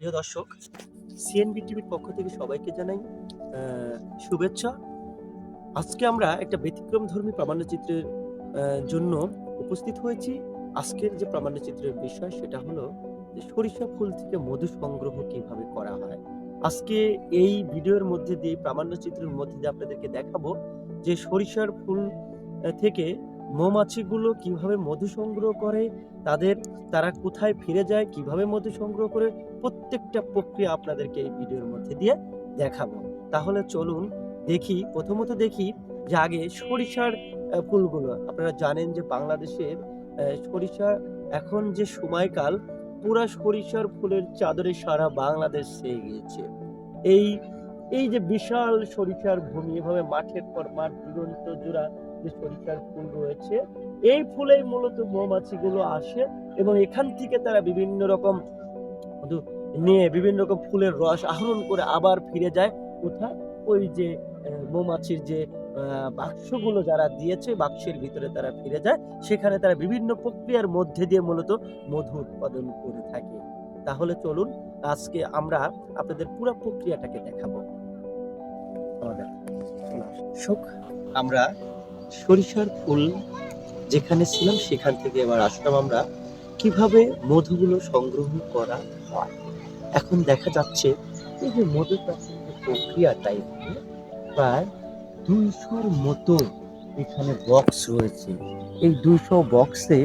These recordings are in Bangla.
প্রিয় দর্শক সিএনবি টিভির পক্ষ থেকে সবাইকে জানাই শুভেচ্ছা। আজকে আমরা একটা ব্যতিক্রম ধর্মী প্রামাণ্যচিত্রের জন্য উপস্থিত হয়েছি। আজকের যে প্রামাণ্যচিত্রের বিষয়, সেটা হলো যে সরিষা ফুল থেকে মধু সংগ্রহ কীভাবে করা হয়। আজকে এই ভিডিওর মধ্যে দিয়ে প্রামাণ্যচিত্রের মধ্যে দিয়ে আপনাদেরকে দেখাবো যে সরিষার ফুল থেকে মৌমাছিগুলো কীভাবে মধু সংগ্রহ করে, তাদের, তারা কোথায় ফিরে যায়, কীভাবে মধু সংগ্রহ করে, প্রত্যেকটা প্রক্রিয়া আপনাদেরকে এই ভিডিওর মধ্যে দিয়ে দেখাবো। তাহলে চলুন দেখি, প্রথমত দেখি যে আগে সরিষার ফুলগুলো, আপনারা জানেন যে বাংলাদেশের সরিষা এখন যে সময়কাল, পুরা সরিষার ফুলের চাদরে সারা বাংলাদেশ ছেয়ে গিয়েছে। এই এই যে বিশাল সরিষার ভূমি, এভাবে মাঠের পর মাঠ দিগন্ত জোড়া যে সরিষার ফুল রয়েছে। এই ফুলেই মূলত মৌমাছিগুলো আসে এবং এখান থেকে তারা বিভিন্ন রকম নিয়ে বিভিন্ন রকম ফুলের রস আহরণ করে আবার ফিরে যায়। কোথায়? ওই যে মৌমাছির যে বাক্সগুলো যারা দিয়েছে, বাক্সের ভিতরে তারা ফিরে যায়। সেখানে তারা বিভিন্ন প্রক্রিয়ার মধ্যে দিয়ে মূলত মধু উৎপাদন করে থাকে। তাহলে চলুন, আজকে আমরা আপনাদের পুরো প্রক্রিয়াটাকে দেখাবো। আমাদের আমরা সরিষার ফুল যেখানে ছিলাম, সেখান থেকে এবার আসলাম আমরা। কীভাবে মধুগুলো সংগ্রহ করা হয়? এখন দেখা যাচ্ছে এই যে মধু চাষের যে প্রায় দুইশোর মতো এখানে বক্স রয়েছে। এই দুইশো বক্সে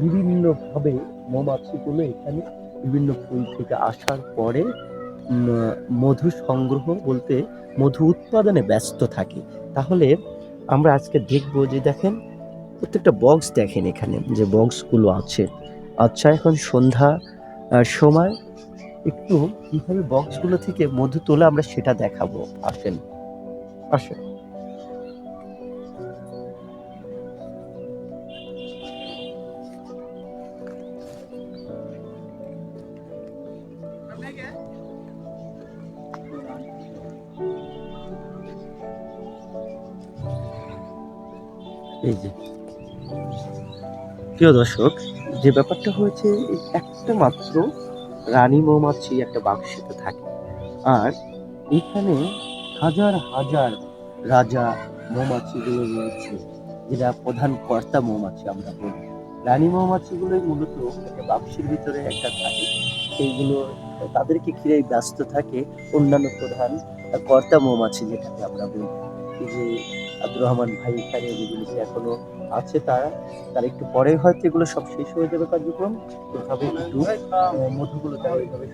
বিভিন্নভাবে মৌমাছিগুলো এখানে বিভিন্ন ফুল থেকে আসার পরে মধু সংগ্রহ বলতে মধু উৎপাদনে ব্যস্ত থাকে। তাহলে আমরা আজকে দেখব যে দেখেন, প্রত্যেকটা বক্স দেখেন এখানে যে বক্সগুলো আছে। আচ্ছা এখন সন্ধ্যা সময়, একটু কীভাবে বক্সগুলো থেকে মধু তোলা আমরা সেটা দেখাবো। আসেন আসেন। এই যে। প্রিয় দর্শক, যে ব্যাপারটা হয়েছে, একটা মাত্র রানী মৌমাছি একটা বাক্সেতে থাকে। আর এখানে হাজার হাজার রাজা মৌমাছিগুলো রয়েছে। যেটা প্রধান কর্তা মৌমাছি আমরা বলি। রানী মৌমাছিগুলোই মূলত একটা বাক্সের ভিতরে একটা থাকে। সেইগুলো তাদেরকে ঘিরেই ব্যস্ত থাকে অন্যান্য প্রধান কর্তা মৌমাছি যেটাকে আমরা বলি। যে আব্দুর রহমান ভাই এখানে যেগুলো এখনও আছে তারা, তার একটু পরে হয়তো এগুলো সব শেষ হয়ে যাবে কার্যক্রম। এভাবে একটু মধুগুলো এইভাবে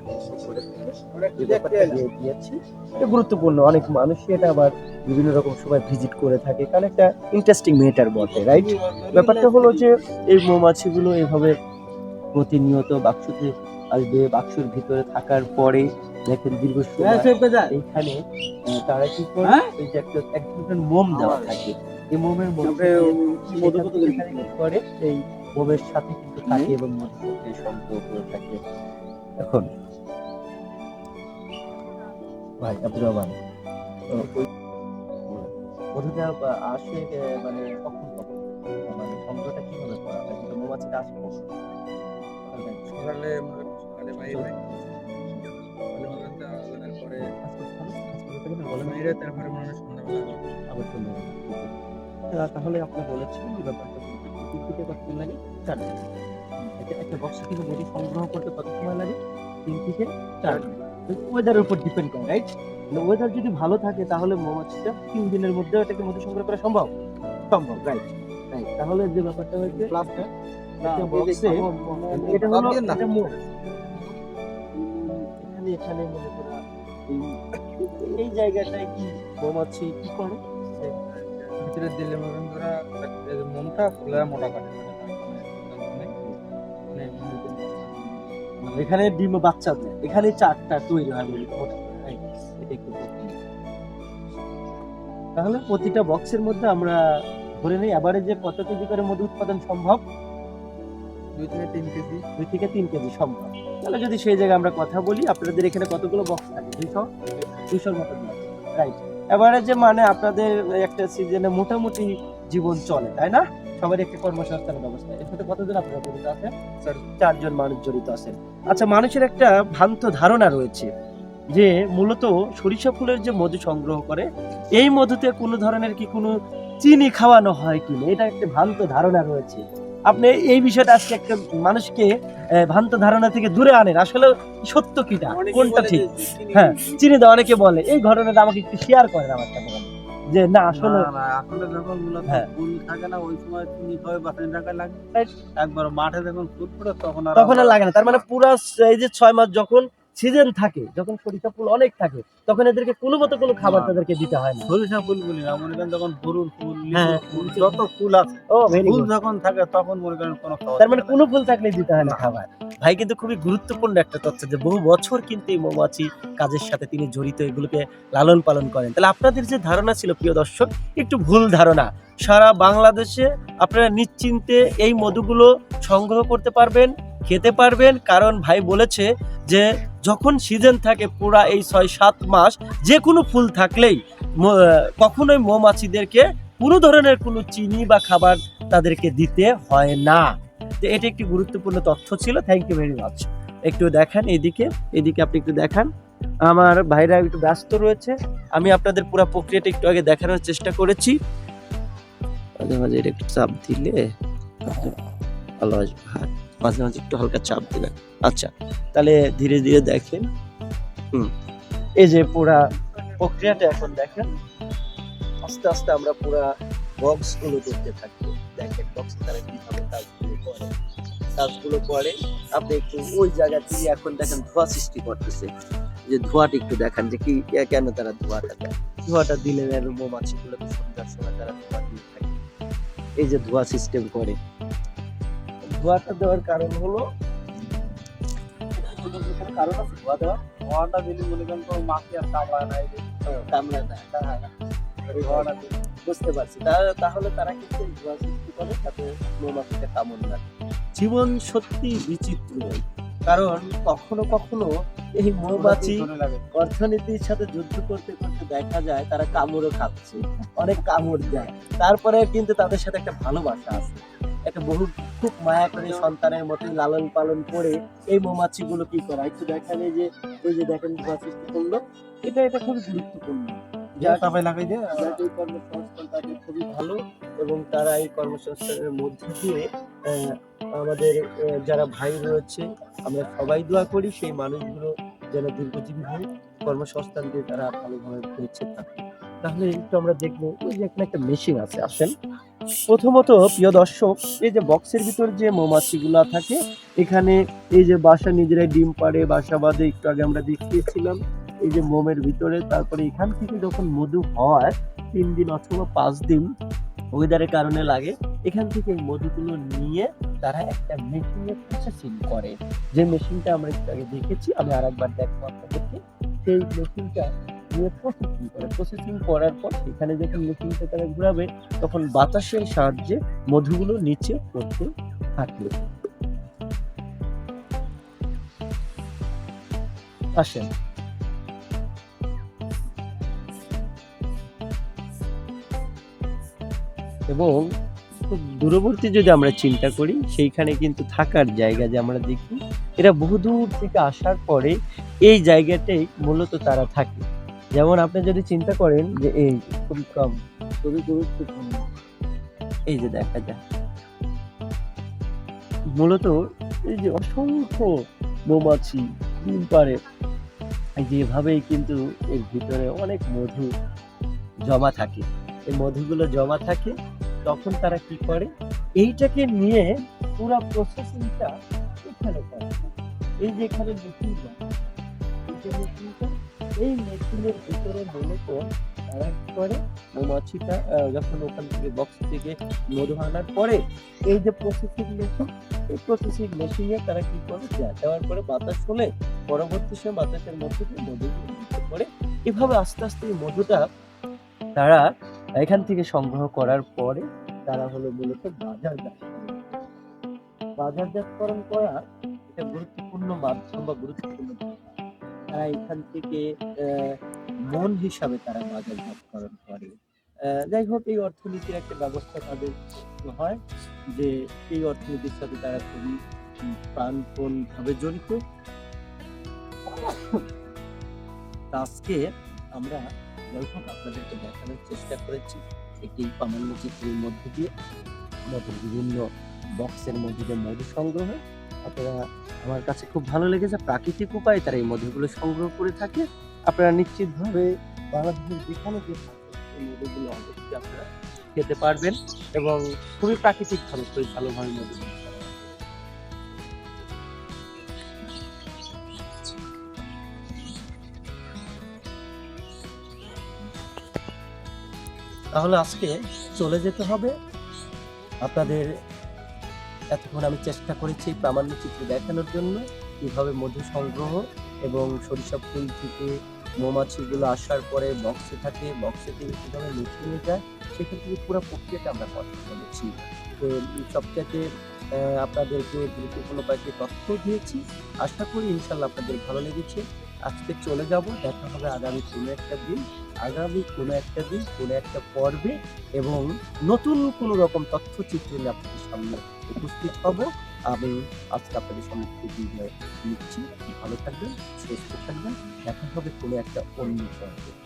এটা গুরুত্বপূর্ণ। অনেক মানুষই এটা আবার বিভিন্ন রকম সময় ভিজিট করে থাকে, কারণ একটা ইন্টারেস্টিং মেটার বটে রাইট ব্যাপারটা হলো যে এই মৌমাছিগুলো এভাবে প্রতিনিয়ত বাক্সতে আসবে বাক্সের ভিতরে থাকার পরে দেখেন দীর্ঘ সময় এইখানে তারা কি করে? হ্যাঁ? এই যে একটা এক ধরনের মোম দেওয়া থাকে। এই মোমের মধ্যে এখানে করে? এই মোমের সাথে কিন্তু থাকে এবং মধু প্রক্রিয়া সংগ্রহ করে থাকে। এখন ভাই আব্দুর রহমান ওই- মধুটা আসে মানে কখন কখন? মানে সংগ্রহটা কীভাবে করা হয়? কিন্তু মৌমাছিটা আসে কখন? সকালে মনে মনে মনে তাহলে আপনি বলেছেন যে ব্যাপারটা। থেকে লাগে? চার একটা একটা বক্স থেকে মধু সংগ্রহ করতে কত সময় লাগে? তিন থেকে চার ওয়েদারের উপর ডিপেন্ড করে রাইট ওয়েদার যদি ভালো থাকে তাহলে মৌমাছিটা তিন দিনের মধ্যে এটাকে মধু সংগ্রহ করা সম্ভব? সম্ভব রাইট রাইট তাহলে যে ব্যাপারটা হয়েছে প্লাসটা একটা বক্সে এটা হলো এটা মোট এখানে মনে করো এই- জায়গাটায় কি মৌমাছি কি করে? ভিতরে দিলে মনে ধরা মনটা ফুলে মোটা কাটে মানে এখানে ডিম বাচ্চা দেয় এখানে চারটা তৈরি হয় করে। তাহলে প্রতিটা বক্সের মধ্যে আমরা ধরে নিই যে কত কেজি করে মধু উৎপাদন সম্ভব? দুই থেকে তিন কেজি। দুই থেকে তিন কেজি সম্ভব। তাহলে যদি সেই জায়গায় আমরা কথা বলি আপনাদের এখানে কতগুলো বক্স থাকে? দুইশো? দুইশোর মতো রাইট এবারে যে মানে আপনাদের একটা সিজনে মোটামুটি জীবন চলে তাই না? সবার একটি কর্মসংস্থানের ব্যবস্থা। এর সাথে কতজন আপনারা জড়িত আছেন? স্যার। চারজন মানুষ জড়িত আছেন। আচ্ছা মানুষের একটা ভ্রান্ত ধারণা রয়েছে যে মূলত সরিষা ফুলের যে মধু সংগ্রহ করে এই মধুতে কোনো ধরনের কি কোনো চিনি খাওয়ানো হয় কিনা? এটা একটা ভ্রান্ত ধারণা রয়েছে। আপনি এই বিষয়টা আজকে একটা মানুষকে ভ্রান্ত ধারণা থেকে দূরে আনেন। আসলে সত্য কিটা? কোনটা ঠিক? হ্যাঁ চিনি দেওয়া অনেকে বলে এই ঘটনাটা আমাকে একটু শেয়ার করেন আমার সাথে যে না আসলে আসলে যখন মূলত হ্যাঁ। ফুল থাকে না ওই সময় টাকা লাগে। একবার মাঠে যখন ফুল তখন আর তখন লাগে না। তার মানে পুরো এই যে ছয় মাস যখন সিজন থাকে যখন সরিষা ফুল অনেক থাকে তখন এদেরকে কোনো মতো কোনো খাবার তাদেরকে দিতে হয় না। সরিষা ফুল বলি না মনে করেন যখন গরুর ফুল হ্যাঁ, ফুল যত ফুল। আছে ও ফুল যখন থাকে তখন মনে করেন কোনো তার মানে কোনো ফুল থাকলে দিতে হয় না। খাবার। ভাই কিন্তু খুবই গুরুত্বপূর্ণ একটা তথ্য যে বহু বছর কিন্তু এই মৌমাছি কাজের সাথে তিনি জড়িত এগুলোকে লালন পালন করেন। তাহলে আপনাদের যে ধারণা ছিল প্রিয় দর্শক একটু ভুল ধারণা। সারা বাংলাদেশে আপনারা নিশ্চিন্তে এই মধুগুলো সংগ্রহ করতে পারবেন খেতে পারবেন কারণ ভাই বলেছে যে যখন সিজন থাকে পুরা এই ছয় সাত মাস যে কোনো ফুল থাকলেই কখনোই মৌমাছিদেরকে কোনো ধরনের কোনো চিনি বা খাবার তাদেরকে দিতে হয় না। তো এটা একটি গুরুত্বপূর্ণ তথ্য ছিল থ্যাংক ইউ ভেরি মাচ একটু দেখান এদিকে এদিকে আপনি একটু দেখান। আমার ভাইরা একটু ব্যস্ত রয়েছে, আমি আপনাদের পুরো প্রক্রিয়াটা একটু আগে দেখানোর চেষ্টা করেছি। মাঝে মাঝে এটা একটু চাপ দিলে ভালো আসবে মাঝে মাঝে একটু হালকা চাপ দিবেন আচ্ছা তাহলে ধীরে ধীরে দেখেন। হুম, এই যে পুরা প্রক্রিয়াটা এখন দেখেন, আস্তে আস্তে আমরা পুরা বক্সগুলো করতে থাকব দেখেন বক্স তারা কীভাবে কাজগুলো করে। কাজগুলো করে, আপনি একটু ওই জায়গা থেকে এখন দেখেন ধোঁয়া সৃষ্টি করতেছে। যে ধোঁয়াটা একটু দেখান যে কি কেন তারা ধোঁয়াটা দেয়? ধোঁয়াটা দিলে মৌমাছিগুলো সন্ধ্যার সময় তারা ধোঁয়া দিয়ে থাকে। এই যে ধোঁয়া সিস্টেম করে। ধোঁয়াটা দেওয়ার কারণ হলো কারণ আছে ধোঁয়া দেওয়া। ধোঁয়াটা দিলে মনে করেন কোনো মাছি আর কামড়ায় না ধোঁয়াটা বুঝতে পারছি। তাহলে তারা কিন্তু ধোঁয়া সৃষ্টি করে? তাতে মৌমাছিটা কামড় না জীবন সত্যি বিচিত্র। কারণ কখনো কখনো এই মৌমাছি অর্থনীতির সাথে যুদ্ধ করতে করতে দেখা যায় তারা কামড়ও খাচ্ছে অনেক কামড় দেয়। তারপরে কিন্তু তাদের সাথে একটা ভালোবাসা আছে। একটা বহু খুব মায়া করে সন্তানের মতোই লালন পালন করে এই মৌমাছিগুলো কি করা? একটু দেখেন এই যে এই যে দেখেন সৃষ্টি করল এটা এটা খুবই গুরুত্বপূর্ণ। লাগাই দিয়ে। এই কর্মসংস্থান খুবই ভালো এবং তারা এই কর্মসংস্থানের মধ্যে দিয়ে আমাদের যারা ভাই রয়েছে আমরা সবাই দোয়া করি সেই মানুষগুলো যেন দীর্ঘজীবী হয় কর্মসংস্থান দিয়ে তারা ভালোভাবে বেঁচে থাকে। তাহলে একটু আমরা দেখব ওই যে এখানে একটা মেশিন আছে আসেন। প্রথমত, প্রিয় দর্শক, এই যে বক্সের ভিতর যে মৌমাছিগুলা থাকে, এখানে এই যে বাসা নিজেরাই ডিম পাড়ে, বাসা বাঁধে, একটু আগে আমরা দেখিয়েছিলাম, এই যে মোমের ভিতরে, তারপরে এখান থেকে যখন মধু হয়, তিন দিন অথবা পাঁচ দিন ওয়েদারের কারণে লাগে, এখান থেকে মধুগুলো নিয়ে তারা একটা মেশিনে প্রসেসিং করে। যে মেশিনটা আমরা একটু আগে দেখেছি, আমি আর একবার দেখব আপনাদেরকে, সেই মেশিনটা নিয়ে প্রসেসিং করে। প্রসেসিং করার পর সেখানে যখন মেশিনটা তারা ঘুরাবে, তখন বাতাসের সাহায্যে মধুগুলো নিচে পড়তে থাকবে আসেন। এবং খুব দূরবর্তী যদি আমরা চিন্তা করি, সেইখানে কিন্তু থাকার জায়গা যে আমরা দেখি, এরা বহুদূর থেকে আসার পরে এই জায়গাটাই মূলত তারা থাকে। যেমন আপনি যদি চিন্তা করেন যে এই খুবই কম, খুবই গুরুত্বপূর্ণ, এই যে দেখা যায় মূলত এই যে অসংখ্য মৌমাছি, ডিম পারে এই যে এভাবেই কিন্তু এর ভিতরে অনেক মধু জমা থাকে। এই মধুগুলো জমা থাকে, তখন তারা কি করে? এইটাকে নিয়ে পুরো প্রসেসিংটা এখানে করে এই যে এখানে মেশিনটা এই যে মেশিনটা এই মেশিনের ভিতরে করে? মৌমাছিটা যখন ওখান থেকে বক্স থেকে মধু আনার পরে এই যে প্রসেসিং মেশিন এই প্রসেসিং মেশিনে তারা কি করে? দেওয়ার পরে বাতাস হলে পরবর্তী সময় বাতাসের মধ্যে নিতে করে এভাবে আস্তে আস্তে মধুটা তারা এখান থেকে সংগ্রহ করার পরে তারা হলো মূলত বাজারজাত করে। বাজারজাতকরণ করা এটা গুরুত্বপূর্ণ মাধ্যম বা গুরুত্বপূর্ণ। তারা এখান থেকে মন হিসাবে তারা বাজারজাতকরণ করে। যাই হোক এই অর্থনীতির একটা ব্যবস্থা তাদের হয় যে এই অর্থনীতির সাথে তারা খুবই উম, প্রাণপণভাবে জড়িত। আজকে আমরা যাই হোক আপনাদেরকে দেখানোর চেষ্টা করেছি একটি প্রামাণ্য চিত্রের মধ্যে দিয়ে। আমাদের বিভিন্ন বক্সের মধ্যে দিয়ে মধু সংগ্রহ আপনারা আমার কাছে খুব ভালো লেগেছে। প্রাকৃতিক উপায়ে তারা এই মধুগুলো সংগ্রহ করে থাকে। আপনারা নিশ্চিতভাবে বাংলাদেশের যেখানে যে এই মধুগুলো অবশ্যই আপনারা খেতে পারবেন এবং খুবই প্রাকৃতিকভাবে খুবই ভালোভাবে মধু তাহলে আজকে চলে যেতে হবে। আপনাদের এতক্ষণ আমি চেষ্টা করেছি প্রামাণ্য চিত্র দেখানোর জন্য কীভাবে মধু সংগ্রহ এবং সরিষা ফুল থেকে মৌমাছিগুলো আসার পরে বক্সে থাকে বক্সে থেকে কীভাবে নিয়ে যায়, সেক্ষেত্রে পুরো প্রক্রিয়াটা আমরা কথা বলেছি। তো সবচেয়ে আপনাদেরকে গুরুত্বপূর্ণ কয়েকটি তথ্য দিয়েছি। আশা করি ইনশাল্লাহ আপনাদের ভালো লেগেছে। আজকে চলে যাব, দেখা হবে আগামী কোনো একটা দিন, আগামী কোনো একটা দিন, কোনো একটা পর্বে এবং নতুন কোনো রকম তথ্যচিত্র নিয়ে আপনাদের সামনে উপস্থিত হব। আমি আজকে আপনাদের সামনে বিদায় নিচ্ছি। ভালো থাকবেন, সুস্থ থাকবেন, দেখা হবে কোনো একটা অন্য পর্বে।